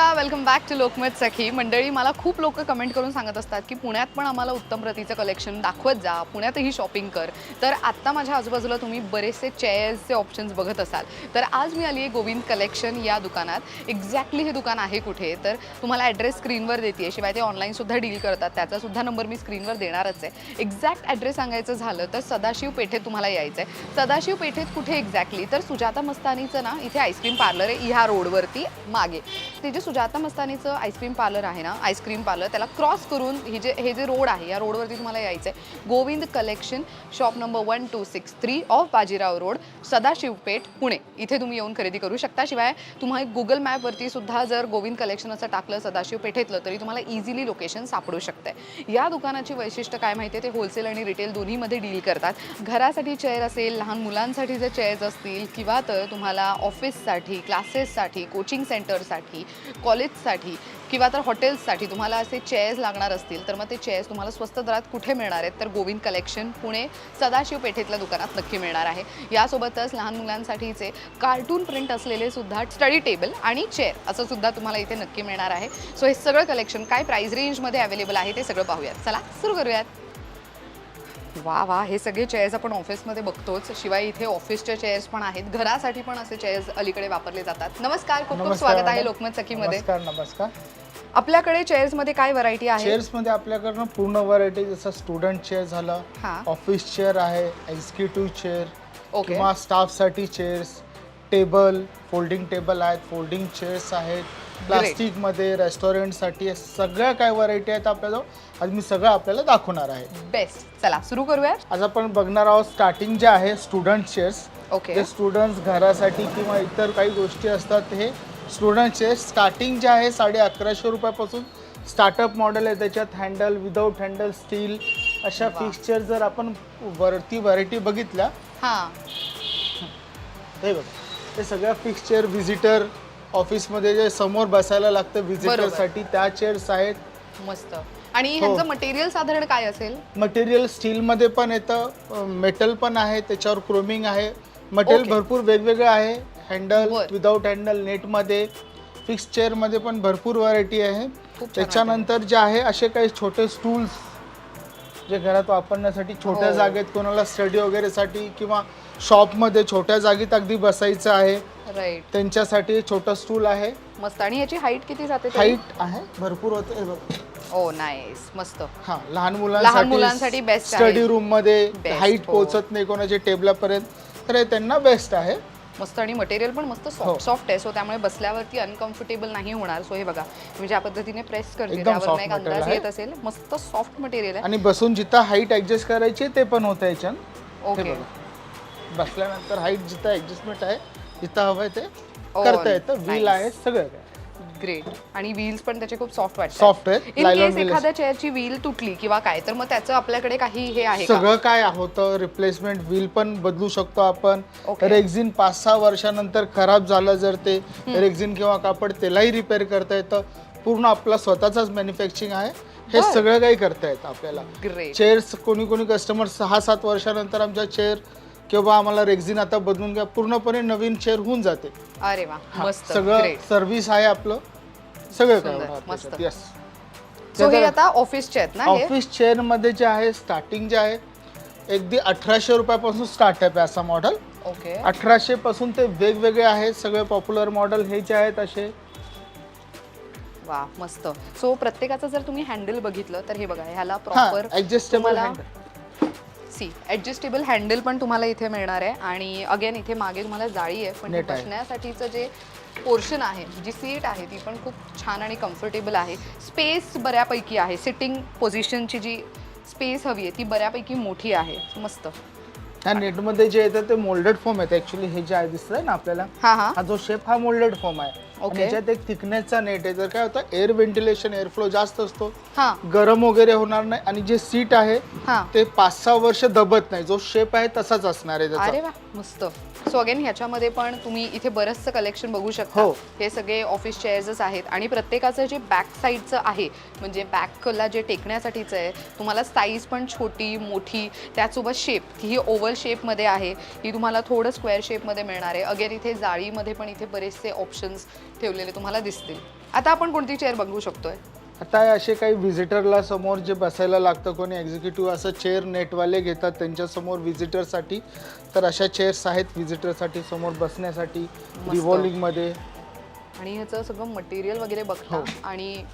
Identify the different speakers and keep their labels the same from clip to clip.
Speaker 1: नमस्कार welcome back to Lokmat Sakhi. मंडळी मला खूप लोक कमेंट करून सांगत असतात की पुण्यात पण आम्हाला उत्तम प्रतीचं कलेक्शन दाखवत जा पुण्यातही शॉपिंग कर. तर आत्ता माझ्या आजूबाजूला तुम्ही बरेचसे चेअर्सचे ऑप्शन्स बघत असाल. तर आज मी आली आहे गोविंद कलेक्शन या दुकानात. एक्झॅक्टली हे दुकान आहे कुठे? तर तुम्हाला ॲड्रेस स्क्रीनवर देते शिवाय ते ऑनलाईनसुद्धा डील करतात. त्याचासुद्धा नंबर मी स्क्रीनवर देणारच आहे. एक्झॅक्ट ॲड्रेस सांगायचं झालं तर सदाशिव पेठेत तुम्हाला यायचं आहे सदाशिव पेठेत कुठे एक्झॅक्टली तर सुजाता मस्तानीचं ना इथे आईस्क्रीम पार्लर आहे. ह्या रोडवरती मागे. ते जे सुजाता मस्तानीचं आईस्क्रीम पार्लर आहे ना आईस्क्रीम पार्लर त्याला क्रॉस करून ही जे हे जे रोड आहे या रोडवरती तुम्हाला यायचं आहे Govind collection shop number one two six three off Bajirao road Sadashivpeth Pune. इथे तुम्ही येऊन खरेदी करू शकता. शिवाय तुम्हाला गुगल मॅपवरती सुद्धा जर गोविंद कलेक्शन असं टाकलं सदाशिव पेठेतलं तरी तुम्हाला इझिली लोकेशन सापडू शकतं या दुकानाची वैशिष्ट्य काय माहिती आहे? ते होलसेल आणि रिटेल दोन्हीमध्ये डील करतात. घरासाठी चेअर असेल लहान मुलांसाठी जर चेअर्स असतील किंवा तर तुम्हाला ऑफिससाठी क्लासेससाठी कोचिंग सेंटरसाठी कॉलेजसाठी किंवा तर हॉटेल्ससाठी तुम्हाला असे चेअर्स लागणार असतील तर मग ते चेअर्स तुम्हाला स्वस्त दरात कुठे मिळणार आहेत? तर गोविंद कलेक्शन पुणे सदाशिव पेठेतल्या दुकानात नक्की मिळणार आहे. यासोबतच लहान मुलांसाठीचे कार्टून प्रिंट असलेले सुद्धा स्टडी टेबल आणि चेअर असं सुद्धा तुम्हाला इथे नक्की मिळणार आहे. सो हे सगळं कलेक्शन काय प्राईस रेंजमध्ये अवेलेबल आहे ते सगळं पाहूयात. चला सुरू करूयात. वा वा हे सगळे चेअर्स आपण ऑफिसमध्ये बघतोच शिवाय इथे ऑफिसचे चेअर्स पण आहेत घरासाठी पण असे चेअर्स अलीकडे वापरले जातात नमस्कार खूप खूप स्वागत आहे. लोकमत सखीमध्ये
Speaker 2: नमस्कार नमस्कार
Speaker 1: आपल्याकडे चेअर्समध्ये काय व्हरायटी आहे
Speaker 2: चेअर्समध्ये आपल्याकडनं पूर्ण व्हरायटी जसं स्टुडंट चेअर झालं
Speaker 1: हा.
Speaker 2: ऑफिस चेअर आहे एक्झिक्युटिव्ह चेअर
Speaker 1: ओके.
Speaker 2: किंवा स्टाफसाठी चेअर्स टेबल फोल्डिंग टेबल आहेत फोल्डिंग चेअर्स आहेत प्लास्टिकमध्ये रेस्टॉरंटसाठी सगळ्या काय व्हरायटी आहेत आपल्याजवळ आज मी सगळं आपल्याला दाखवणार आहे.
Speaker 1: बेस्ट चला सुरू करूयात.
Speaker 2: आज आपण बघणार आहोत स्टार्टिंग जे आहे स्टुडंट चेअर्स
Speaker 1: ओके
Speaker 2: जे स्टुडंट्स घरासाठी किंवा इतर काही गोष्टी असतात हे स्टुडंटचे स्टार्टिंग जे आहे साडे अकराशे रुपयापासून स्टार्टअप मॉडेल आहे. त्याच्यात हँडल विदाऊट हँडल स्टील अशा. फिक्सचर जर आपण वरती व्हरायटी बघितल्या
Speaker 1: हा.
Speaker 2: हे बघा ते सगळ्या फिक्सचर व्हिजिटर ऑफिसमध्ये जे समोर बसायला लागतं व्हिजिटरसाठी त्या चेअर्स आहेत
Speaker 1: मस्त आणि
Speaker 2: हो.
Speaker 1: ह्यांचं मटेरियल साधारण काय असेल
Speaker 2: मटेरियल स्टीलमध्ये पण येतं मेटल पण आहे त्याच्यावर क्रोमिंग आहे मटेरियल
Speaker 1: Okay.
Speaker 2: भरपूर वेगवेगळं आहे हँडल
Speaker 1: बर.
Speaker 2: विदाऊट हँडल नेटमध्ये फिक्स चेअरमध्ये पण भरपूर व्हरायटी आहे त्याच्यानंतर जे आहे असे काही छोटे स्टूल्स जे घरात वापरण्यासाठी छोट्या
Speaker 1: हो.
Speaker 2: जागेत कोणाला स्टडी वगैरेसाठी किंवा शॉपमध्ये छोट्या जागेत अगदी बसायचं आहे.
Speaker 1: राईट
Speaker 2: त्यांच्यासाठी छोटं स्टूल आहे.
Speaker 1: मस्त. आणि याची हाईट किती जाते
Speaker 2: हाईट आहे. भरपूर होते हे बघा.
Speaker 1: ओ नाईस मस्त.
Speaker 2: हा लहान
Speaker 1: लहान मुलांसाठी best आहे.
Speaker 2: स्टडी रूममध्ये
Speaker 1: Best,
Speaker 2: हाईट
Speaker 1: हो.
Speaker 2: पोहोचत नाही कोणाच्या टेबलापर्यंत तर हे त्यांना बेस्ट आहे.
Speaker 1: मस्त. आणि मटेरियल पण मस्त
Speaker 2: हो.
Speaker 1: सॉफ्ट सॉफ्ट आहे. सो त्यामुळे बसल्यावरती अनकम्फर्टेबल नाही होणार. सो हे बघा. मी ज्या पद्धतीने प्रेस करते
Speaker 2: एकदम
Speaker 1: त्यावर
Speaker 2: soft
Speaker 1: एक
Speaker 2: material
Speaker 1: अंदाज
Speaker 2: आहे.
Speaker 1: येत असेल. मस्त सॉफ्ट मटेरियल आहे.
Speaker 2: आणि बसून जिथं हाईट ऍडजस्ट करायची ते पण होतं याच्यात.
Speaker 1: ओके
Speaker 2: बघा. बसल्यानंतर हाईट जिथं ऍडजस्टमेंट आहे जिथं हवंय ते
Speaker 1: Oh,
Speaker 2: करता येतं. Wheel
Speaker 1: nice.
Speaker 2: आहे सगळं काय
Speaker 1: ग्रेट आणि व्हील्स पण त्याचे खूप सॉफ्ट वाटतात.
Speaker 2: सॉफ्ट आहेत.
Speaker 1: इन
Speaker 2: Nylon
Speaker 1: केस
Speaker 2: wheels
Speaker 1: एखाद्या चेअरची व्हील तुटली किंवा काय तर मग त्याचं आपल्याकडे काही हे आहे का?
Speaker 2: सगळं काय होतं रिप्लेसमेंट व्हील पण बदलू शकतो आपण.
Speaker 1: Okay.
Speaker 2: रेक्झिन पाच सहा वर्षानंतर खराब झालं जर ते रेक्झिन किंवा कापड त्यालाही रिपेअर करता येतं. पूर्ण आपला स्वतःचाच मॅन्युफॅक्चरिंग आहे. हे
Speaker 1: बरं.
Speaker 2: सगळं काही करता येतं आपल्याला. चेअर्स कोणी कोणी कस्टमर सहा सात वर्षानंतर आमच्या चेअर किंवा आम्हाला रेक्झिन आता बदलून घ्या. पूर्णपणे नवीन चेअर होऊन जाते.
Speaker 1: अरे वा
Speaker 2: हा,
Speaker 1: मस्त
Speaker 2: सगळं सर्व्हिस आहे आपलं. सगळं काय
Speaker 1: सुंदर, मस्त. हे आता ऑफिसचे आहेत ना हे?
Speaker 2: ऑफिस चेअरमध्ये जे आहे स्टार्टिंग जे आहे अगदी अठराशे रुपयापासून स्टार्टअप आहे असा मॉडेल
Speaker 1: ओके
Speaker 2: अठराशे पासून ते वेगवेगळे आहेत सगळे पॉप्युलर मॉडेल हे जे आहेत असे.
Speaker 1: वा मस्त. सो प्रत्येकाचं जर तुम्ही हँडल बघितलं तर हे बघा ह्याला प्रॉपर
Speaker 2: ऍडजस्टेबल
Speaker 1: सी. ऍडजस्टेबल हँडल पण तुम्हाला इथे मिळणार आहे. आणि अगेन इथे मागे तुम्हाला जाळी आहे. पण
Speaker 2: Net आहे.
Speaker 1: बसण्यासाठीचं जे पोर्शन आहे जी सीट आहे ती पण खूप छान आणि कम्फर्टेबल आहे. स्पेस बऱ्यापैकी आहे. सिटिंग पोझिशनची जी स्पेस हवी आहे ती बऱ्यापैकी मोठी आहे. मस्त.
Speaker 2: ह्या नेटमध्ये जे येतं ते मोल्डेड फॉर्म आहेत ऍक्च्युली हे जे आहे दिसतंय ना आपल्याला?
Speaker 1: हा हा.
Speaker 2: हा जो शेप हा मोल्डेड फॉर्म आहे.
Speaker 1: Okay.
Speaker 2: आणि याच्यात एक थिकनेसचा नेट आहे. तर काय होतं एअर व्हेंटिलेशन एअर फ्लो जास्त असतो.
Speaker 1: हा.
Speaker 2: गरम वगैरे होणार नाही आणि जे सीट आहे
Speaker 1: हा.
Speaker 2: ते पाच सहा वर्ष दबत नाही. जो शेप आहे तसाच असणार आहे
Speaker 1: अरे
Speaker 2: त्याचा
Speaker 1: वा मस्त. सो अगेन ह्याच्यामध्ये पण तुम्ही इथे बरंचसं कलेक्शन बघू शकता.
Speaker 2: हो.
Speaker 1: हे सगळे ऑफिस चेअर्सच आहेत. आणि प्रत्येकाचं जे बॅक साईडचं आहे म्हणजे बॅकला जे टेकण्यासाठीचं आहे तुम्हाला साईज पण छोटी मोठी त्याचसोबत शेप ही ओव्हल शेपमध्ये आहे. ही तुम्हाला थोडं स्क्वेअर शेपमध्ये मिळणार आहे. अगेन इथे जाळीमध्ये पण इथे बरेचसे ऑप्शन्स ठेवलेले तुम्हाला दिसतील. आता आपण कोणती चेअर बघू शकतोय?
Speaker 2: आता असे काही व्हिजिटरला समोर जे बसायला लागतं कोणी एक्झिक्युटिव्ह असं चेअर नेटवाले घेतात त्यांच्यासमोर व्हिजिटरसाठी तर अशा चेअर्स आहेत व्हिजिटरसाठी समोर बसण्यासाठी रिव्हॉल्विंगमध्ये
Speaker 1: आणि ह्याचं सगळं मटेरियल वगैरे बघता
Speaker 2: हो.
Speaker 1: आणि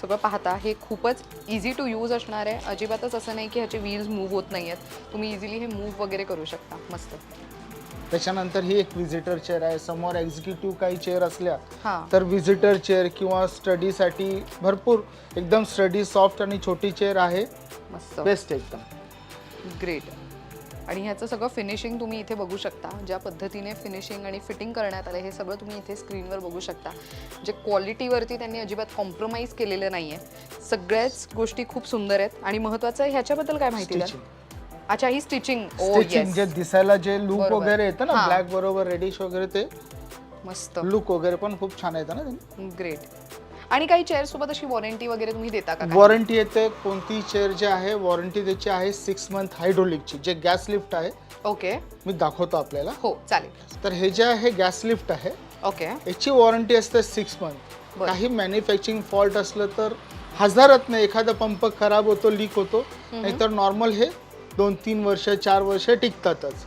Speaker 1: सगळं पाहता हे खूपच इझी टू यूज असणार आहे. अजिबातच असं नाही की ह्याचे व्हील्स मूव्ह होत नाही आहेत तुम्ही इझिली हे मूव्ह वगैरे करू शकता. मस्त.
Speaker 2: त्याच्यानंतर ही एक व्हिजिटर चेअर आहे. समोर एक्झिक्युटिव्ह काही चेअर असल्या
Speaker 1: हां.
Speaker 2: तर व्हिजिटर चेअर किंवा स्टडीसाठी भरपूर एकदम स्टडी सॉफ्ट आणि छोटी चेअर आहे.
Speaker 1: मस्त.
Speaker 2: बेस्ट एकदम.
Speaker 1: ग्रेट आणि ह्याचं सगळं फिनिशिंग तुम्ही इथे बघू शकता. ज्या पद्धतीने फिनिशिंग आणि फिटिंग करण्यात आलं हे सगळं तुम्ही इथे स्क्रीनवर बघू शकता. जे क्वालिटीवरती त्यांनी अजिबात कॉम्प्रोमाइज केलेलं नाही आहे सगळ्याच गोष्टी खूप सुंदर आहेत. आणि महत्त्वाचं आहे ह्याच्याबद्दल काय माहिती
Speaker 2: Stitching.
Speaker 1: अच्छा ही स्टिचिंग ओ
Speaker 2: स्टिचिंग जे दिसायला जे लुक
Speaker 1: बरोबर.
Speaker 2: वगैरे येतं ना
Speaker 1: हां.
Speaker 2: ब्लॅक बरोबर रेडिश वगैरे ते
Speaker 1: मस्त.
Speaker 2: लुक वगैरे पण खूप छान येतं ना त्यांनी.
Speaker 1: ग्रेट आणि काही चेअर सोबत अशी वॉरंटी वगैरे तुम्ही देता का?
Speaker 2: वॉरंटी येते कोणती चेअर जे आहे वॉरंटी त्याची आहे सिक्स मंथ हायड्रोलिकची जे गॅस लिफ्ट आहे.
Speaker 1: ओके
Speaker 2: मी दाखवतो आपल्याला.
Speaker 1: हो चालेल.
Speaker 2: तर हे जे आहे गॅस लिफ्ट आहे.
Speaker 1: ओके
Speaker 2: याची वॉरंटी असते सिक्स मंथ
Speaker 1: बरं.
Speaker 2: काही मॅन्युफॅक्चरिंग फॉल्ट असलं तर हजारात नाही एखादा पंप खराब होतो लीक होतो नाहीतर नॉर्मल हे दोन तीन वर्ष चार वर्ष टिकतातच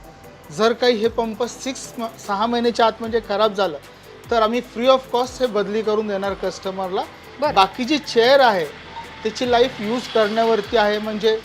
Speaker 2: जर काही हे पंप सिक्स सहा महिन्याच्या आत म्हणजे खराब झालं तर आम्ही फ्री ऑफ कॉस्ट हे बदली करून देणार कस्टमरला. बाकी जी चेअर आहे त्याची लाईफ यूज करण्यावरती आहे म्हणजे